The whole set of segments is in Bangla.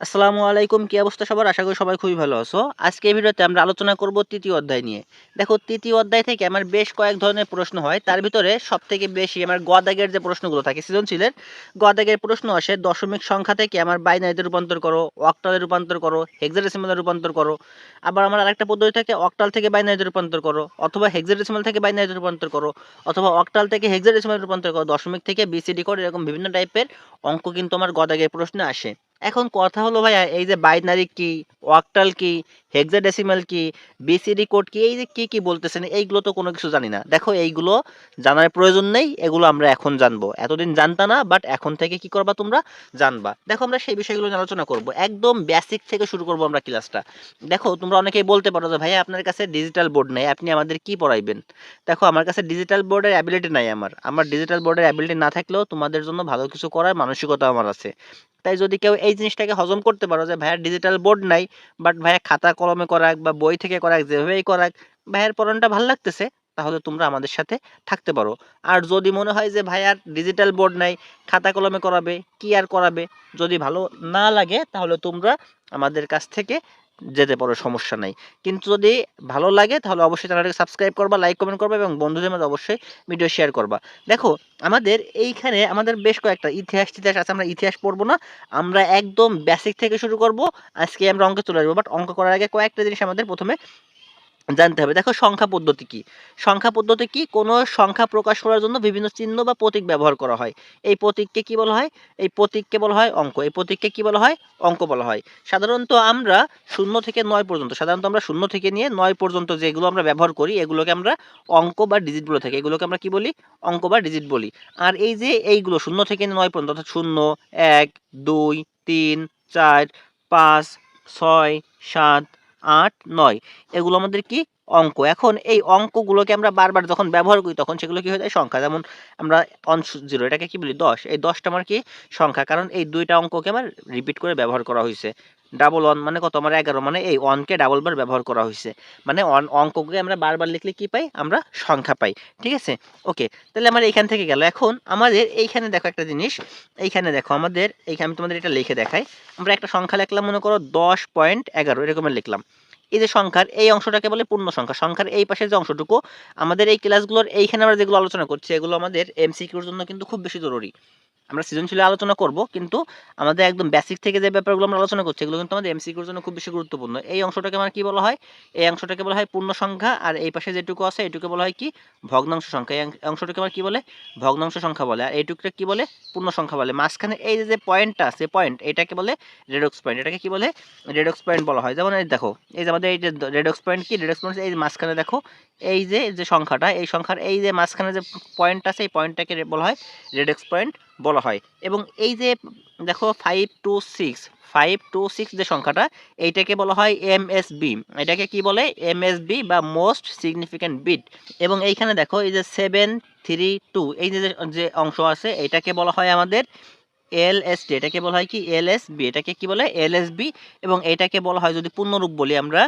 আসসালামু আলাইকুম, কি অবস্থা সবার? আশা করি সবাই খুবই ভালো আছো। আজকে ভিডিওতে আমরা আলোচনা করব তৃতীয় অধ্যায় নিয়ে। দেখো, তৃতীয় অধ্যায় থেকে আমার বেশ কয়েক ধরনের প্রশ্ন হয়। তার ভিতরে সব থেকে বেশি আমার গদাগের যে প্রশ্নগুলো থাকে, সৃজনশীলের গদাগের প্রশ্ন আসে, দশমিক সংখ্যা থেকে আমার বাইনারিতে রূপান্তর করো, অক্টালে রূপান্তর করো হেক্সাডেসিমালে রূপান্তর করো। আবার আমার আরেকটা পদ্ধতি থাকে, অক্টাল থেকে বাইনারিতে রূপান্তর করো, অথবা হেক্সাডেসিমাল থেকে বাইনারিতে রূপান্তর করো, অথবা অক্টাল থেকে হেক্সাডেসিমালে রূপান্তর করো, দশমিক থেকে বিসিডি করে, এরকম বিভিন্ন টাইপের অঙ্ক কিন্তু আমার গদাগের প্রশ্নে আসে। এখন কথা হলো ভাইয়া, এই যে বাইনারি কি অক্টাল কি হেক্সাডেসিমাল কি বিসিডি কোড কি এই যে কি কি বলতেছেন, এইগুলো তো কোনো কিছু জানি না। দেখো, এইগুলো জানার প্রয়োজন নেই, এগুলো আমরা এখন জানব। এতদিন জানতা না বাট এখন থেকে কি করবা তোমরা? জানবা। দেখো, আমরা সেই বিষয়গুলো নিয়ে আলোচনা করব। একদম বেসিক থেকে শুরু করব আমরা ক্লাসটা দেখো, তোমরা অনেকেই বলতে পারো যে, ভাইয়া, আপনার কাছে ডিজিটাল বোর্ড নেই, আপনি আমাদের কি পড়াইবেন? দেখো, আমার কাছে ডিজিটাল বোর্ডের অ্যাবিলিটি নাই আমার। আমার ডিজিটাল বোর্ডের অ্যাবিলিটি না থাকলেও তোমাদের জন্য ভালো কিছু করার মানসিকতা আমার আছে। তাই যদি কেউ এই জিনিসটাকে হজম করতে পারো যে ভাইয়ার ডিজিটাল বোর্ড নাই বাট ভাইয়া খাতা কলমে করাক বা বই থেকে করাক, যেভাবেই করাক, ভাইয়ের পড়ানটা ভালো লাগতেছে, তাহলে তোমরা আমাদের সাথে থাকতে পারো। আর যদি মনে হয় যে ভাইয়ার ডিজিটাল বোর্ড নাই, খাতা কলমে করাবে, কি আর করাবে, যদি ভালো না লাগে, তাহলে তোমরা আমাদের কাছ থেকে যেতে পারো, সমস্যা নাই। কিন্তু যদি ভালো লাগে, তাহলে অবশ্যই চ্যানেলটাকে সাবস্ক্রাইব করবা লাইক কমেন্ট করবা এবং বন্ধুদের মধ্যে অবশ্যই ভিডিও শেয়ার করবা। দেখো, আমাদের এইখানে আমাদের বেশ কয়েকটা ইতিহাস ইতিহাস আছে, আমরা ইতিহাস পড়ব না, আমরা একদম বেসিক থেকে শুরু করব, আজকে আমরা অঙ্কে চলে আসব বাট অঙ্ক করার আগে কয়েকটা জিনিস আমাদের প্রথমে জানতে হবে। দেখো সংখ্যা পদ্ধতি কি? সংখ্যা পদ্ধতি কি? কোনো সংখ্যা প্রকাশ করার জন্য বিভিন্ন চিহ্ন বা প্রতীক ব্যবহার করা হয়। এই প্রতীককে কি বলা হয়? এই প্রতীককে বলা হয় অঙ্ক। এই প্রতীককে কি বলা হয়? অঙ্ক বলা হয়। সাধারণত আমরা শূন্য থেকে নয় পর্যন্ত, সাধারণত আমরা শূন্য থেকে নিয়ে নয় পর্যন্ত যেগুলো আমরা ব্যবহার করি, এগুলোকে আমরা অঙ্ক বা ডিজিট বলে থাকি। এগুলোকে আমরা কি বলি? অঙ্ক বা ডিজিট বলি। আর এই যে এইগুলো শূন্য থেকে নয় পর্যন্ত, অর্থাৎ শূন্য, এক, দুই, তিন, চার, পাঁচ, ছয়, সাত আট, নয়। এগুলো আমাদের কি অঙ্ক? এখন এই অঙ্কগুলোকে আমরা বারবার যখন ব্যবহার করি, তখন সেগুলো কি হয়ে যায়? সংখ্যা। যেমন আমরা অন জিরো এটাকে কি বলি? দশ। এই দশটা আমার কি? সংখ্যা। কারণ এই দুইটা অঙ্ককে আমার রিপিট করে ব্যবহার করা হয়েছে। ডাবল ওয়ান মানে কত? আমার এগারো। মানে এই ওয়ানকে ডাবল বার ব্যবহার করা হয়েছে। মানে অন অঙ্ককে আমরা বারবার লিখলে কি পাই? আমরা সংখ্যা পাই। ঠিক আছে? ওকে তাহলে আমার এইখান থেকে গেল। এখন আমাদের এইখানে দেখো একটা জিনিস। এইখানে দেখো আমাদের, এইখানে আমি তোমাদের এটা লিখে দেখাই। আমরা একটা সংখ্যা লিখলাম, মনে করো দশ পয়েন্ট এগারো, এরকমের লিখলাম। এই যে সংখ্যার, এই অংশটাকে বলে পূর্ণ সংখ্যা। সংখ্যার এই পাশের যে অংশটুকু, আমাদের এই ক্লাসগুলোর এইখানে আমরা যেগুলো আলোচনা করছি, এগুলো আমাদের এমসিকিউর জন্য কিন্তু খুব বেশি জরুরি। আমরা সৃজনশীল আলোচনা করব, কিন্তু আমাদের একদম বেসিক থেকে যে ব্যাপারগুলো আমরা আলোচনা করছি, এগুলো কিন্তু আমাদের এমসিকিউর জন্য খুব বেশি গুরুত্বপূর্ণ। এই অংশটাকে আমার কি বলা হয়? এই অংশটাকে বলা হয় পূর্ণ সংখ্যা, আর এই পাশে যেটুকু আছে, এটুকু বলা হয় কি? ভগ্নাংশ সংখ্যা। এই অংশটাকে আমার কি বলে? ভগ্নাংশ সংখ্যা বলে। আর এইটুকুটা কি বলে? পূর্ণ সংখ্যা বলে। মাঝখানে এই যে পয়েন্টটা আছে পয়েন্ট এটাকে বলে রেডক্স পয়েন্ট এটাকে কি বলে? রেডক্স পয়েন্ট বলা হয়। যেমন এই দেখো, এই যে আমাদের এই যে রেডক্স পয়েন্ট কি? রেডক্স পয়েন্ট এই মাঝখানে দেখো, এই যে যে সংখ্যাটা, এই সংখ্যার এই যে মাঝখানে যে পয়েন্ট আছে, এই পয়েন্টটাকে বলা হয় রেডক্স পয়েন্ট বলা হয়। এবং এই যে, দেখো five two six five two six যে সংখ্যাটা, এইটাকে বলা হয় এম এস বি এটাকে কি বলে? এম এস বি বা মোস্ট সিগনিফিক্যান্ট বিট এবং এইখানে দেখো, এই যে সেভেন থ্রি টু এই যে যে অংশ আছে, এটাকে বলা হয় আমাদের এল এস টি এটাকে বলা হয় কি? এল এস বি এটাকে কি বলে? এল এস বি এবং এটাকে বলা হয়, যদি পূর্ণরূপ বলি আমরা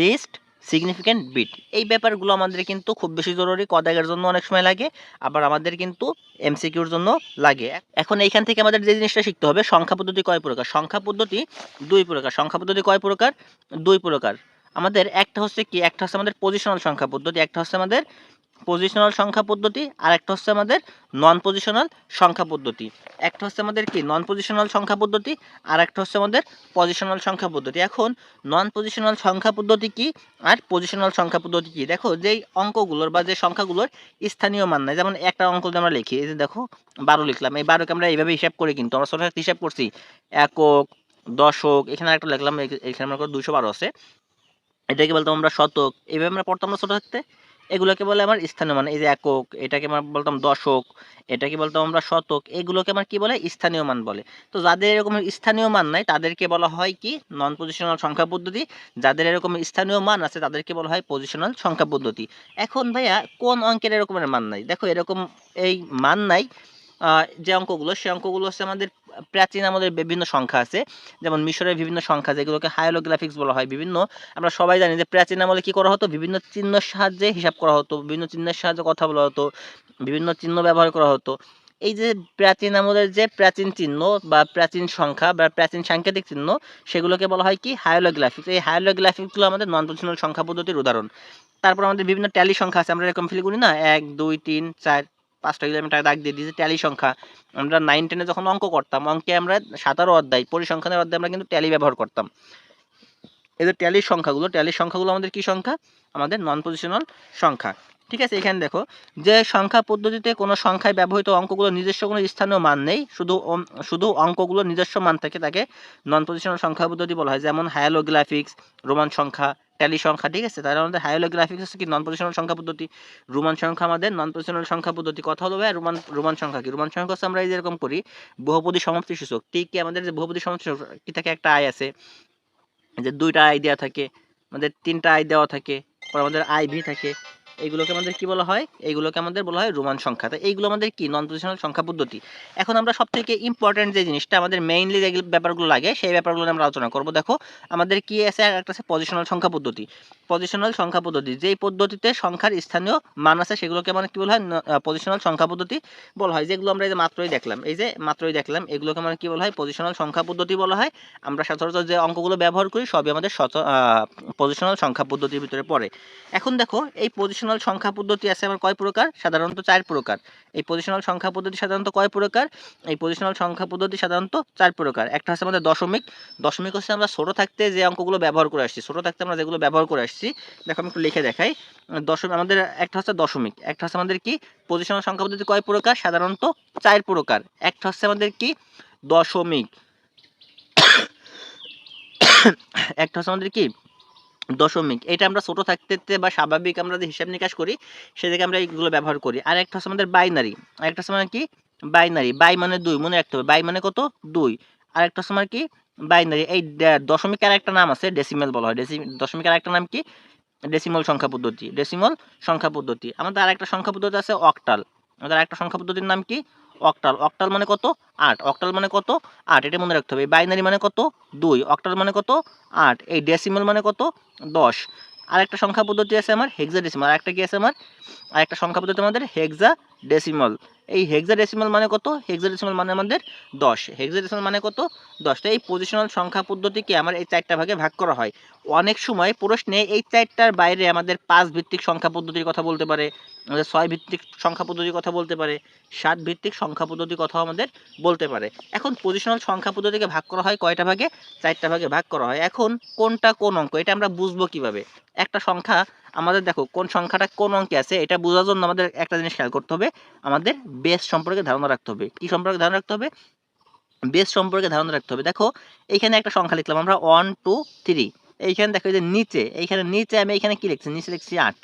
লিস্ট সিগনিফিক্যান্ট বিট এই ব্যাপারগুলো আমাদের কিন্তু খুব বেশি জরুরি, কদাগের জন্য অনেক সময় লাগে, আবার আমাদের কিন্তু এমসিকিউর জন্য লাগে। এখন এইখান থেকে আমাদের যে জিনিসটা শিখতে হবে, সংখ্যা পদ্ধতি কয় প্রকার? সংখ্যা পদ্ধতি দুই প্রকার। সংখ্যা পদ্ধতি কয় প্রকার? দুই প্রকার। আমাদের একটা হচ্ছে কি? একটা হচ্ছে আমাদের পজিশনাল সংখ্যা পদ্ধতি, একটা হচ্ছে আমাদের পজিশনাল সংখ্যা পদ্ধতি আর একটা হচ্ছে আমাদের নন পজিশনাল সংখ্যা পদ্ধতি। একটা হচ্ছে আমাদের কি? নন পজিশনাল সংখ্যা পদ্ধতি আর একটা হচ্ছে আমাদের পজিশনাল সংখ্যা পদ্ধতি। এখন নন পজিশনাল সংখ্যা পদ্ধতি কি আর পজিশনাল সংখ্যা পদ্ধতি কি? দেখো, যেই অঙ্কগুলোর বা যে সংখ্যাগুলোর স্থানীয় মান নাই, যেমন একটা অঙ্ক আমরা লিখি, এই যে দেখো, বারো লিখলাম। এই বারোকে আমরা এইভাবে হিসাব করি কিন্তু, আমরা ছোটো হিসাব করছি, একক, দশক, এখানে একটা লিখলাম, এখানে আমরা দুশো বারো আছে। এটাকে বলতাম আমরা শতক। এইভাবে আমরা পড়তাম ছোটো থাকতে? এগুলোকে বলে আমার স্থানীয় মান, এই যে একক, এটাকে আমরা বলতাম দশক, এটাকে বলতাম আমরা শতক, এগুলোকে আমার কি বলে? স্থানীয় মান বলে। তো যাদের এরকম স্থানীয় মান নাই, তাদেরকে বলা হয় কি? নন পজিশনাল সংখ্যা পদ্ধতি। যাদের এরকম স্থানীয় মান আছে, তাদেরকে বলা হয় পজিশনাল সংখ্যা পদ্ধতি। এখন ভাইয়া, কোন অঙ্কের এরকমের মান নাই? দেখো, এরকম এই মান নাই যে অঙ্কগুলো সে অঙ্কগুলো হচ্ছে আমাদের প্রাচীন আমাদের বিভিন্ন সংখ্যা আছে। যেমন মিশরের বিভিন্ন সংখ্যা যেগুলোকে হায়োলোগ্রাফিক্স বলা হয়, বিভিন্ন। আমরা সবাই জানি যে প্রাচীন আমলে কী করা হতো? বিভিন্ন চিহ্নের সাহায্যে হিসাব করা হতো, বিভিন্ন চিহ্নের সাহায্যে কথা বলা হতো, বিভিন্ন চিহ্ন ব্যবহার করা হতো। এই যে প্রাচীন আমলের যে প্রাচীন চিহ্ন বা প্রাচীন সংখ্যা বা প্রাচীন সাংকেতিক চিহ্ন, সেগুলোকে বলা হয় কি? হায়োলোগ্রাফিক্স এই হায়োলোগ্রাফিক্সগুলো আমাদের নন পজিশনাল সংখ্যা পদ্ধতির উদাহরণ। তারপর আমাদের বিভিন্ন ট্যালি সংখ্যা আছে, আমরা এরকম ফিল করি না? এক, দুই, তিন, চার পাঁচটা কিলোমিটার দাগ দিয়ে দিয়েছি ট্যালি সংখ্যা। আমরা নাইন টেনে যখন অঙ্ক করতাম, অঙ্কে আমরা সাতারো অধ্যায়, পরিসংখ্যানের অধ্যায় আমরা কিন্তু ট্যালি ব্যবহার করতাম। যে ট্যালির সংখ্যাগুলো ট্যালির সংখ্যাগুলো আমাদের কি সংখ্যা? আমাদের নন পজিশনাল সংখ্যা। ঠিক আছে, এখানে দেখো, যে সংখ্যা পদ্ধতিতে কোনো সংখ্যায় ব্যবহৃত অঙ্কগুলো নিজস্ব কোনো স্থানীয় মান নেই, শুধু শুধু অঙ্কগুলো নিজস্ব মান থাকে তাকে নন পজিশনাল সংখ্যা পদ্ধতি বলা হয়, যেমন হায়ালোগ্রাফিক্স রোমান সংখ্যা ট্যালি সংখ্যা, ঠিক আছে? তাহলে আমাদের হায়ালোগ্রাফিক্স হচ্ছে কি? নন পজিশনাল সংখ্যা পদ্ধতি। রোমান সংখ্যা আমাদের নন পজিশনাল সংখ্যা পদ্ধতি। কথা হলো ভাই রোমান রোমান সংখ্যা কি? রোমান সংখ্যা হচ্ছে আমরা এই যেরকম করি, বহুপদী সমাপ্তি সূচক। ঠিক কি আমাদের যে বহুপদী সমাপ্তি সূচক, কি থাকে? একটা আয় আছে, যে দুইটা আই দেওয়া থাকে, আমাদের তিনটা আই দেওয়া থাকে, পর আমাদের আই ভি থাকে এইগুলোকে আমাদের কি বলা হয়? এইগুলোকে আমাদের বলা হয় রোমান সংখ্যা। তো এইগুলো আমাদের কি? নন পজিশনাল সংখ্যা পদ্ধতি। এখন আমরা সব থেকে ইম্পর্টেন্ট যে জিনিসটা আমাদের মেইনলি যে ব্যাপারগুলো লাগে, সেই ব্যাপারগুলো আমরা আলোচনা করব। দেখো, আমাদের কি আছে? একটা আছে পজিশনাল সংখ্যা পদ্ধতি। পজিশনাল সংখ্যা পদ্ধতি, যেই পদ্ধতিতে সংখ্যার স্থানীয় মান আছে, সেগুলোকে মানে কি বলা হয়? পজিশনাল সংখ্যা পদ্ধতি বলা হয়। যেগুলো আমরা এই যে মাত্রই দেখলাম, এই যে মাত্রই দেখলাম, এগুলোকে মানে কি বলা হয়? পজিশনাল সংখ্যা পদ্ধতি বলা হয়। আমরা সচরাচর যে অঙ্কগুলো ব্যবহার করি, সবই আমাদের পজিশনাল সংখ্যা পদ্ধতির ভিতরে পড়ে। এখন দেখো, এই পজিশনাল সংখ্যা পদ্ধতি আছে আমার কয় প্রকার? সাধারণত চার প্রকার। এই পজিশনাল সংখ্যা পদ্ধতি সাধারণত কয় প্রকার? এই পজিশনাল সংখ্যা পদ্ধতি সাধারণত চার প্রকার। একটা হচ্ছে আমাদের দশমিক। দশমিক হচ্ছে আমরা ছোটো থাকতে যে অঙ্কগুলো ব্যবহার করে আসছি। ছোটো থাকতে আমরা যেগুলো ব্যবহার করে আসছি, দেখো আমি একটু লিখে দেখাই। দশমিক আমাদের একটা হচ্ছে দশমিক। একটা হচ্ছে আমাদের কি? পজিশনাল সংখ্যা পদ্ধতি কয় প্রকার? সাধারণত চার প্রকার। একটা হচ্ছে আমাদের কি? দশমিক। একটা হচ্ছে আমাদের কি? দশমিক। এটা আমরা ছোট থাকতে বা স্বাভাবিক আমরা যে হিসাব নিকাশ করি, সেদিকে আমরা এইগুলো ব্যবহার করি। আর একটা হচ্ছে আমাদের বাইনারি আর একটা হচ্ছে মানে কি? বাইনারি বাই মানে দুই, মনে রাখতে হবে। বাই মানে কত? দুই। আর একটা আমার কি? বাইনারি এই দে- দশমিকের একটা নাম আছে ডেসিমেল বলা হয়। ডেসি দশমিকের একটা নাম কি? ডেসিমল সংখ্যা পদ্ধতি। ডেসিমল সংখ্যা পদ্ধতি। আমাদের আরেকটা সংখ্যা পদ্ধতি আছে অক্টাল আমাদের আরেকটা সংখ্যা পদ্ধতির নাম কি? অক্টাল অক্টাল মানে কত? আট। অক্টাল মানে কত? আট। এটা মনে রাখতে হবে। বাইনারি মানে কত? দুই। অক্টাল মানে কত? আট। এই ডেসিমাল মানে কত? দশ। আরেকটা সংখ্যা পদ্ধতি আছে আমার হেক্সা ডেসিমাল আরেকটা কি আছে আমার? আরেকটা সংখ্যা পদ্ধতি আমাদের হেক্সা ডেসিমাল এই হেক্সা ডেসিমাল মানে কত? হেক্সা ডেসিমাল মানে আমাদের দশ। হেক্সা ডেসিমাল মানে কত? দশ। তো এই পজিশনাল সংখ্যা পদ্ধতিকে আমার এই চারটা ভাগে ভাগ করা হয়। অনেক সময় প্রশ্নে এই চারটার বাইরে আমাদের পাঁচ ভিত্তিক সংখ্যা পদ্ধতির কথা বলতে পারে। আমাদের ছয় ভিত্তিক সংখ্যা পদ্ধতির কথা বলতে পারে, সাত ভিত্তিক সংখ্যা পদ্ধতির কথাও আমাদের বলতে পারে। এখন পজিশনাল সংখ্যা পদ্ধতিকে ভাগ করা হয় কয়টা ভাগে? চারটা ভাগে ভাগ করা হয়। এখন কোনটা কোন অঙ্ক? এটা আমরা বুঝব কীভাবে? একটা সংখ্যা আমাদের দেখো, কোন সংখ্যাটা কোন অঙ্কে আছে, এটা বোঝার জন্য আমাদের একটা জিনিস খেয়াল করতে হবে, আমাদের বেস সম্পর্কে ধারণা রাখতে হবে। কি সম্পর্কে ধারণা রাখতে হবে? বেস সম্পর্কে ধারণা রাখতে হবে। দেখো এইখানে একটা সংখ্যা লিখলাম আমরা ওয়ান টু থ্রি এইখানে দেখো যে নিচে, এইখানে নিচে আমি এইখানে কি লিখছি? নিচে লিখছি আট।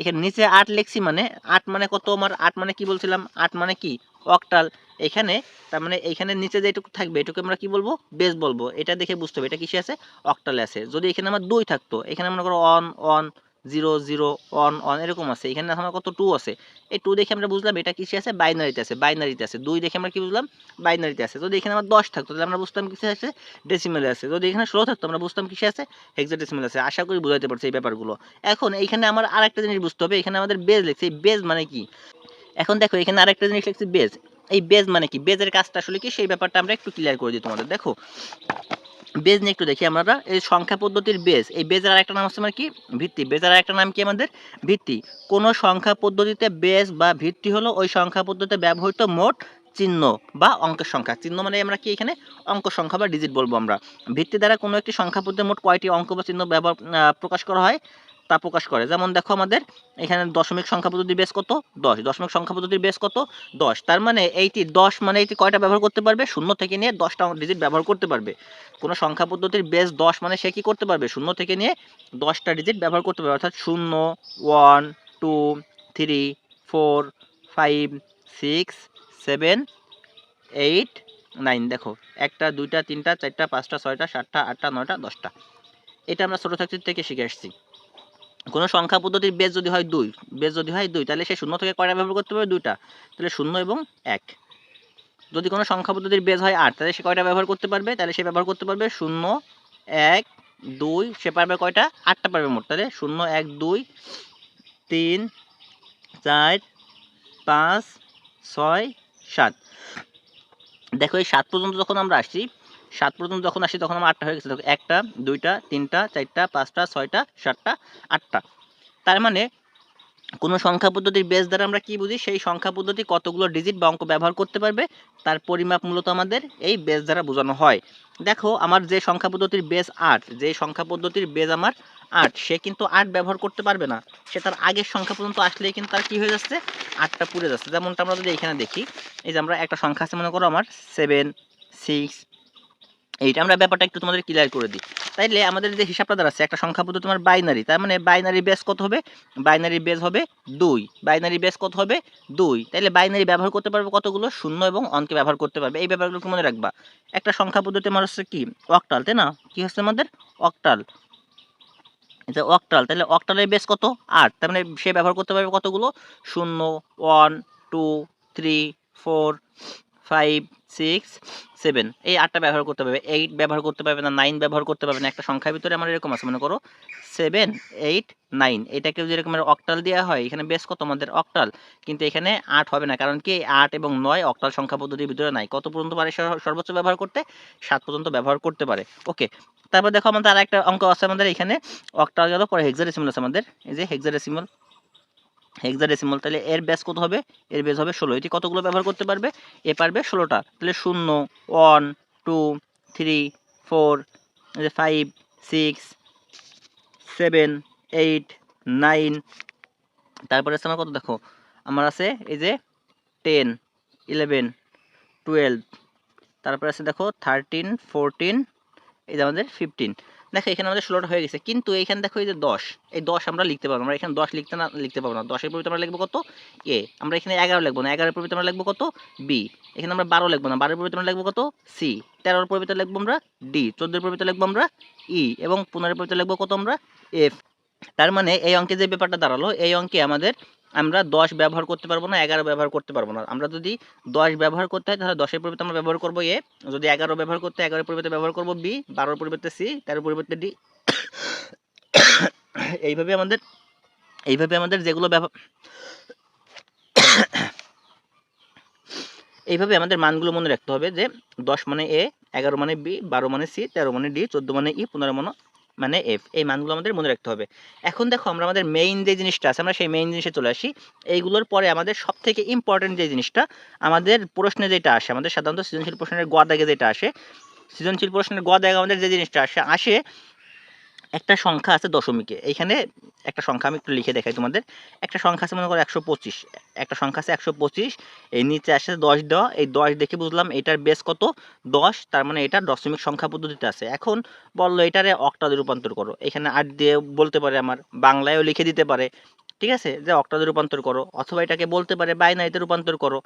এখানে নিচে আট লিখছি মানে আট মানে কত আমার? আট মানে কি বলছিলাম? আট মানে কি? অকটাল। এখানে, তার মানে এখানে নিচে যেটুকু থাকবে, এটুকু আমরা কি বলব? বেস বলব। এটা দেখে বুঝতে হবে, এটা কিসে আছে? অকটালে আছে। যদি এখানে আমার দুই থাকতো, এখানে মনে করো on on zero zero on on এরকম আছে। এখানে আমার কত টু আছে। এই টু দেখে আমরা বুঝলাম এটা কিসে আছে? বাইনারিতে আছে। বাইনারিতে আছে। দুই দেখে আমরা কি বুঝলাম? বাইনারিতে আছে। যদি এখানে আমার দশ থাকতো। তাহলে আমরা বুঝতাম কিসে আছে? ডেসিমেলে আছে। যদি এখানে ষোলো থাকতো। আমরা বুঝতাম কিসে আছে? হেক্সাডেসিমেল আছে। আশা করি বুঝাইতে পারছি এই ব্যাপারগুলো। এখন এইখানে আমার আরেকটা জিনিস বুঝতে হবে। এখানে আমাদের বেজ লিখছে। এই বেজ মানে কি? এখন দেখো, এখানে আরেকটা জিনিস লিখছি বেজ এই বেজ মানে কি? বেজের কাজটা আসলে কি? সেই ব্যাপারটা আমরা একটু ক্লিয়ার করে দিই তোমাদের। দেখো। বেজ নিয়ে একটু দেখি আমরা। এই সংখ্যা পদ্ধতির বেজ এই বেজের আরেকটা নাম হচ্ছে আমার কি? ভিত্তি। বেজের আরেকটা নাম কি আমাদের? ভিত্তি। কোন সংখ্যা পদ্ধতিতে বেজ বা ভিত্তি হলো ওই সংখ্যা পদ্ধতিতে ব্যবহৃত মোট চিহ্ন বা অঙ্কের সংখ্যা। চিহ্ন মানে আমরা কি এখানে? অঙ্ক সংখ্যা বা ডিজিট বলব আমরা। ভিত্তি দ্বারা কোনো একটি সংখ্যা পদ্ধতিতে মোট কয়টি অঙ্ক বা চিহ্ন ব্যবহার প্রকাশ করা হয়? তা প্রকাশ করে। যেমন দেখো আমাদের এখানে দশমিক সংখ্যা পদ্ধতির বেশ কত? দশ। দশমিক সংখ্যা পদ্ধতির বেশ কত? দশ। তার মানে এইটি দশ মানে এইটি কয়টা ব্যবহার করতে পারবে? শূন্য থেকে নিয়ে দশটা ডিজিট ব্যবহার করতে পারবে। কোনো সংখ্যা পদ্ধতির বেস দশ মানে সে কী করতে পারবে? শূন্য থেকে নিয়ে দশটা ডিজিট ব্যবহার করতে পারবে। অর্থাৎ শূন্য one two three four five six seven eight nine দেখো, একটা, দুইটা, তিনটা, চারটা, পাঁচটা, ছয়টা, সাতটা, আটটা, নয়টা, দশটা। এটা আমরা ছোটো থাকতে থেকে শিখে আসছি কোনো সংখ্যা পদ্ধতির বেস যদি হয় দুই বেস যদি হয় দুই, তাহলে সে শূন্য থেকে কয়টা ব্যবহার করতে পারবে? দুইটা। তাহলে শূন্য এবং এক। যদি কোনো সংখ্যা পদ্ধতির বেস হয় আট, তাহলে সে কয়টা ব্যবহার করতে পারবে? তাহলে সে ব্যবহার করতে পারবে শূন্য, এক, দুই, সে পারবে কয়টা? আটটা পারবে মোট। তাহলে শূন্য, এক, দুই, তিন, চার, পাঁচ, ছয়, সাত। দেখো এই সাত পর্যন্ত যখন আমরা আসছি সাত পর্যন্ত যখন আসি তখন আমার আটটা হয়ে গেছে। দেখো, একটা, দুইটা, তিনটা, চারটা, পাঁচটা, ছয়টা, সাতটা, আটটা। তার মানে কোনো সংখ্যা পদ্ধতির বেস দ্বারা আমরা কি বুঝি? সেই সংখ্যা পদ্ধতি কতগুলো ডিজিট বা অঙ্ক ব্যবহার করতে পারবে, তার পরিমাপ মূলত আমাদের এই বেস দ্বারা বোঝানো হয়। দেখো, আমার যে সংখ্যা পদ্ধতির বেস আট, যে সংখ্যা পদ্ধতির বেস আমার আট, সে কিন্তু আট ব্যবহার করতে পারবে না। সে তার আগের সংখ্যা পর্যন্ত আসলেই কিন্তু তার কি হয়ে যাচ্ছে? আটটা পুড়ে যাচ্ছে। যেমনটা আমরা যদি এখানে দেখি, এই যে আমরা একটা সংখ্যা আছে, মনে করো আমার সেভেন সিক্স এইটা আমরা ব্যাপারটা একটু তোমাদের ক্লিয়ার করে দিই। তাইলে আমাদের যে হিসাবটা দাঁড়াচ্ছে একটা সংখ্যা পদ্ধতি তোমার বাইনারি তার মানে বাইনারি বেস কত হবে? বাইনারি বেস হবে দুই। বাইনারি বেস কত হবে? দুই। তাইলে বাইনারি ব্যবহার করতে পারবে কতগুলো? শূন্য এবং অনকে ব্যবহার করতে পারবে। এই ব্যাপারগুলো মনে রাখবা। একটা সংখ্যা পদ্ধতি আমার হচ্ছে কি? অক্টাল তাই না? কি হচ্ছে আমাদের অক্টাল এটা অক্টাল তাহলে অক্টালের বেস কত? আট। তার মানে সে ব্যবহার করতে পারবে কতগুলো? শূন্য one two three four five, six, seven. এই আটটা ব্যবহার করতে পারবে। এইট ব্যবহার করতে পারবে না, নাইন ব্যবহার করতে পারবে না। একটা সংখ্যার ভিতরে আমার এরকম আছে, মনে করো, সেভেন, এইট, নাইন। এটাকে যেরকম অক্টাল দেওয়া হয়, এখানে বেশ কত আমাদের অক্টাল। কিন্তু এখানে আট হবে না, কারণ কি আট এবং নয় অক্টাল সংখ্যা পদ্ধতির ভিতরে নাই। কত পর্যন্ত পারে সর্বোচ্চ ব্যবহার করতে? সাত পর্যন্ত ব্যবহার করতে পারে। ওকে, তারপর দেখো আমাদের আর একটা অঙ্ক আছে আমাদের এখানে। অক্টাল গেল, পরে হেক্সাডেসিমাল আছে আমাদের। এই যে হেক্সাডেসিমাল হেক্সাডেসিমাল তাহলে এর বেস কত হবে? এর বেস হবে ষোলো। এটি কতগুলো ব্যবহার করতে পারবে? এ পারবে ষোলোটা। তাহলে শূন্য one two three four five six seven eight nine তারপরে আছে আমার কত? দেখো, আমার আছে এই যে টেন ইলেভেন টুয়েলভ তারপরে আছে দেখো থার্টিন ফোরটিন এই যে আমাদের ফিফটিন দেখো, এখানে আমাদের ষোলোটা হয়ে গেছে। কিন্তু এইখানে দেখো এই যে দশ, এই দশ আমরা লিখতে পারব আমরা এখানে দশ লিখতে না, লিখতে পারব না। দশের পরিবর্তে আমরা লিখব কত? এ, আমরা এখানে এগারো লিখব না। এগারোর পরিবর্তে আমরা লিখব কত? বি। এখানে আমরা বারো লিখব না। বারোর পরিবর্তে আমরা লিখব কত? সি। তেরোর পরিবর্তে লিখব আমরা ডি। চোদ্দোর পরিবর্তে লিখব আমরা ই। এবং পনেরোর পরিবর্তে লিখব কত আমরা এফ। তার মানে এই অঙ্কে যে ব্যাপারটা দাঁড়াল, এই অঙ্কে আমাদের আমরা দশ ব্যবহার করতে পারব না, এগারো ব্যবহার করতে পারব না। আমরা যদি দশ ব্যবহার করতে হয়, তাহলে দশের পরিবর্তে আমরা ব্যবহার করব এ। যদি এগারো ব্যবহার করতে এগারোর পরিবর্তে ব্যবহার করব বি, বারোর পরিবর্তে সি, তেরোর পরিবর্তে ডি। এইভাবে আমাদের এইভাবে আমাদের যেগুলো ব্যবহার, এইভাবে আমাদের মানগুলো মনে রাখতে হবে যে দশ মানে এ, এগারো মানে বি, বারো মানে সি, তেরো মানে ডি, চোদ্দ মানে ই, পনেরো মানে মানে এফ এই মানগুলো আমাদের মনে রাখতে হবে। এখন দেখো আমরা আমাদের মেইন যে জিনিসটা আছে, আমরা সেই মেইন জিনিসে চলে আসি। এইগুলোর পরে আমাদের সব থেকে ইম্পর্টেন্ট যে জিনিসটা, আমাদের প্রশ্নে যেটা আসে, আমাদের সাধারণত সৃজনশীল প্রশ্নের গ দাগে যেটা আসে, সৃজনশীল প্রশ্নের গ দাগে আমাদের যে জিনিসটা আসে আসে একটা সংখ্যা আছে দশমিকে। এইখানে একটা সংখ্যা আমি একটু লিখে দেখাই তোমাদের। একটা সংখ্যা আছে মনে করো একশো পঁচিশ। একটা সংখ্যা আছে একশো পঁচিশ, এই নিচে আসে দশ দেওয়া এই দশ দেখে বুঝলাম এটার বেস কত? দশ, তার মানে এটা দশমিক সংখ্যা পদ্ধতিতে আছে। এখন বলল এটারে অক্টাদে রূপান্তর করো। এখানে আট দিয়ে বলতে পারে আমার, বাংলায়ও লিখে দিতে পারে। ঠিক আছে? যে অক্টাদে রূপান্তর করো, অথবা এটাকে বলতে পারে বাইনারিতে রূপান্তর করো।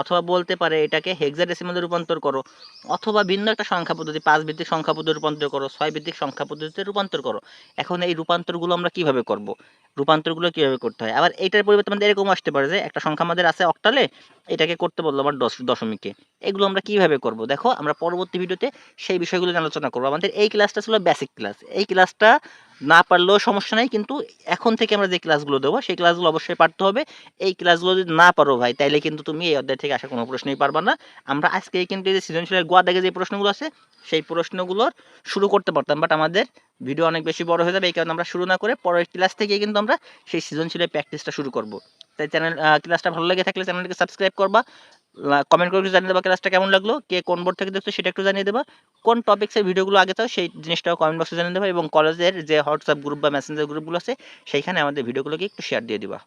অথবা বলতে পারে এটাকে হেক্সাডেসিমালে রূপান্তর করো, অথবা ভিন্ন একটা সংখ্যা পদ্ধতি, পাঁচ ভিত্তিক সংখ্যা পদ্ধতি রূপান্তর করো, ছয় ভিত্তিক সংখ্যা পদ্ধতিতে রূপান্তর করো। এখন এই রূপান্তরগুলো আমরা কীভাবে করব? রূপান্তরগুলো কীভাবে করতে হয়? আবার এইটার পরিবর্তে আমাদের এরকম আসতে পারে যে, একটা সংখ্যা আমাদের আছে অক্টালে এটাকে করতে বলল আমার দশ, দশমিকে। এগুলো আমরা কীভাবে করব? দেখো, আমরা পরবর্তী ভিডিওতে সেই বিষয়গুলো আলোচনা করব। আমাদের এই ক্লাসটা ছিল বেসিক ক্লাস এই ক্লাসটা না পারলেও সমস্যা নাই, কিন্তু এখন থেকে আমরা যে ক্লাসগুলো দেবো, সেই ক্লাসগুলো অবশ্যই পারতে হবে। এই ক্লাসগুলো যদি না পারো ভাই, তাইলে কিন্তু তুমি এই অধ্যায় থেকে আসা কোনো প্রশ্নই পারবা না। আমরা আজকে কিন্তু এই যে সৃজনশীলের গোয়া দেখে যে প্রশ্নগুলো আছে, সেই প্রশ্নগুলোর শুরু করতে পারতাম বাট আমাদের ভিডিও অনেক বেশি বড় হয়ে যাবে, এই কারণে আমরা শুরু না করে পরের ক্লাস থেকে কিন্তু আমরা সেই সৃজনশীলের প্র্যাকটিসটা শুরু করব। তাই চ্যানেল ক্লাসটা ভালো লেগে থাকলে চ্যানেলটিকে সাবস্ক্রাইব করবা। কমেন্ট করে জানিয়ে দেবা ক্লাসটা কেমন লাগল, কে কোন বোর্ড থেকে দেখছ সেটা একটু জানিয়ে দেবা। কোন টপিক্সের ভিডিওগুলো আগে চাও সেই জিনিসটাও কমেন্ট বক্সে জানিয়ে দেবা এবং কলেজের যে হোয়াটসঅ্যাপ গ্রুপ বা মেসেঞ্জার গ্রুপগুলো আছে, সেইখানে আমাদের ভিডিওগুলোকে একটু শেয়ার দিয়ে দিবা।